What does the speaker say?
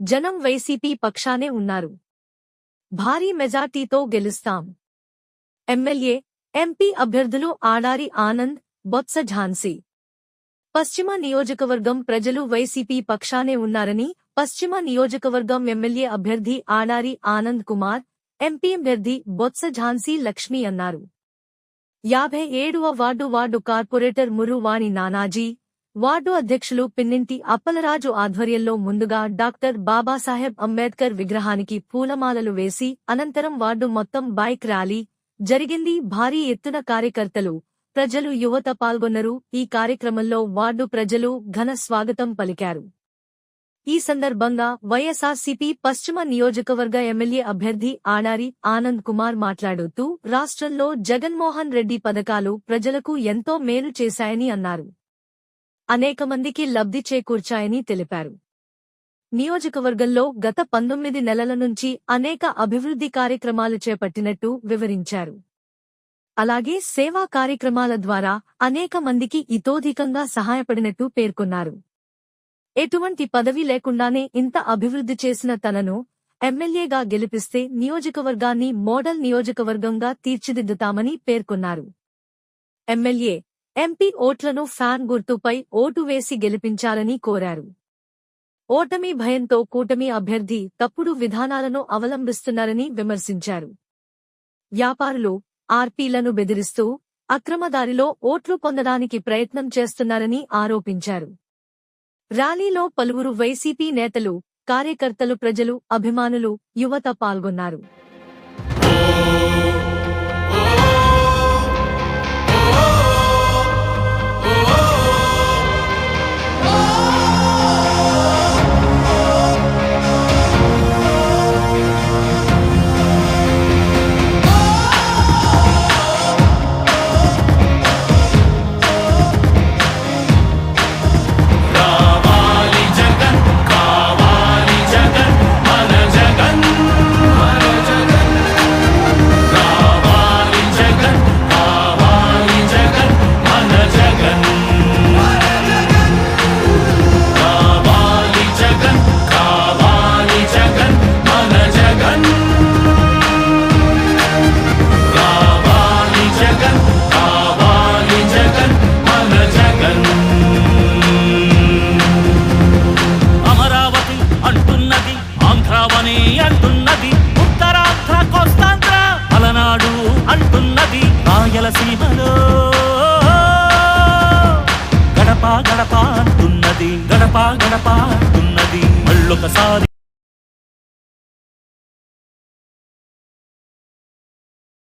జనం వైసీపీ పక్షానే ఉన్నారు. భారీ మెజార్టీతో గెలుస్తాం. ఎమ్మెల్యే ఎంపీ అభ్యర్థులు ఆడారి ఆనంద్ బొత్స ఝాన్సీ. పశ్చిమ నియోజకవర్గం ప్రజలు వైసీపీ పక్షానే ఉన్నారని పశ్చిమ నియోజకవర్గం ఎమ్మెల్యే అభ్యర్థి ఆడారి ఆనంద్ కుమార్ ఎంపీ అభ్యర్థి బొత్స ఝాన్సీ లక్ష్మి అన్నారు. యాభై ఏడవ ward ward corporator Muruvani Nanaji ward అధ్యక్షులు పిన్నింటి అప్పలరాజు ఆధ్వర్యంలో ముందుగా డాక్టర్ బాబాసాహెబ్ అంబేద్కర్ విగ్రహానికి పూలమాలలు వేసి అనంతరం వార్డు మొత్తం బైక్ ర్యాలీ జరిగింది. భారీ ఎత్తున కార్యకర్తలు ప్రజలు యువత పాల్గొన్నరు. ఈ కార్యక్రమంలో వార్డు ప్రజలు ఘన స్వాగతం పలికారు. ఈ సందర్భంగా వైఎస్ఆర్సీపీ పశ్చిమ నియోజకవర్గ ఎమ్మెల్యే అభ్యర్థి ఆడారి ఆనంద్ కుమార్ మాట్లాడుతూ రాష్ట్రంలో జగన్మోహన్ రెడ్డి పథకాలు ప్రజలకు ఎంతో మేలు చేశాయని అన్నారు. అనేక మందికి లబ్ధి చేకూర్చాయని తెలిపారు. నియోజకవర్గంలో గత పంతొమ్మిది నెలల నుంచి అనేక అభివృద్ధి కార్యక్రమాలు చేపట్టినట్టు వివరించారు. అలాగే సేవా కార్యక్రమాల ద్వారా అనేక మందికి ఇతోధికంగా సహాయపడినట్టు పేర్కొన్నారు. ఎటువంటి పదవి లేకుండానే ఇంత అభివృద్ధి చేసిన తనను ఎమ్మెల్యేగా గెలిపిస్తే నియోజకవర్గాన్ని మోడల్ నియోజకవర్గంగా తీర్చిదిద్దుతామని పేర్కొన్నారు. ఎమ్మెల్యే ఎంపీ ఓట్లను ఫ్యాన్ గుర్తుపై ఓటు వేసి గెలిపించాలని కోరారు. ఓటమి భయంతో కూటమి అభ్యర్థి తప్పుడు విధానాలను అవలంబిస్తున్నారని విమర్శించారు. వ్యాపారులు ఆర్పీలను బెదిరిస్తూ అక్రమదారిలో ఓట్లు పొందడానికి ప్రయత్నం చేస్తున్నారని ఆరోపించారు. ర్యాలీలో పలువురు వైసీపీ నేతలు కార్యకర్తలు ప్రజలు అభిమానులు యువత పాల్గొన్నారు. గడప గడప ఉన్నది మళ్ళొకసారి.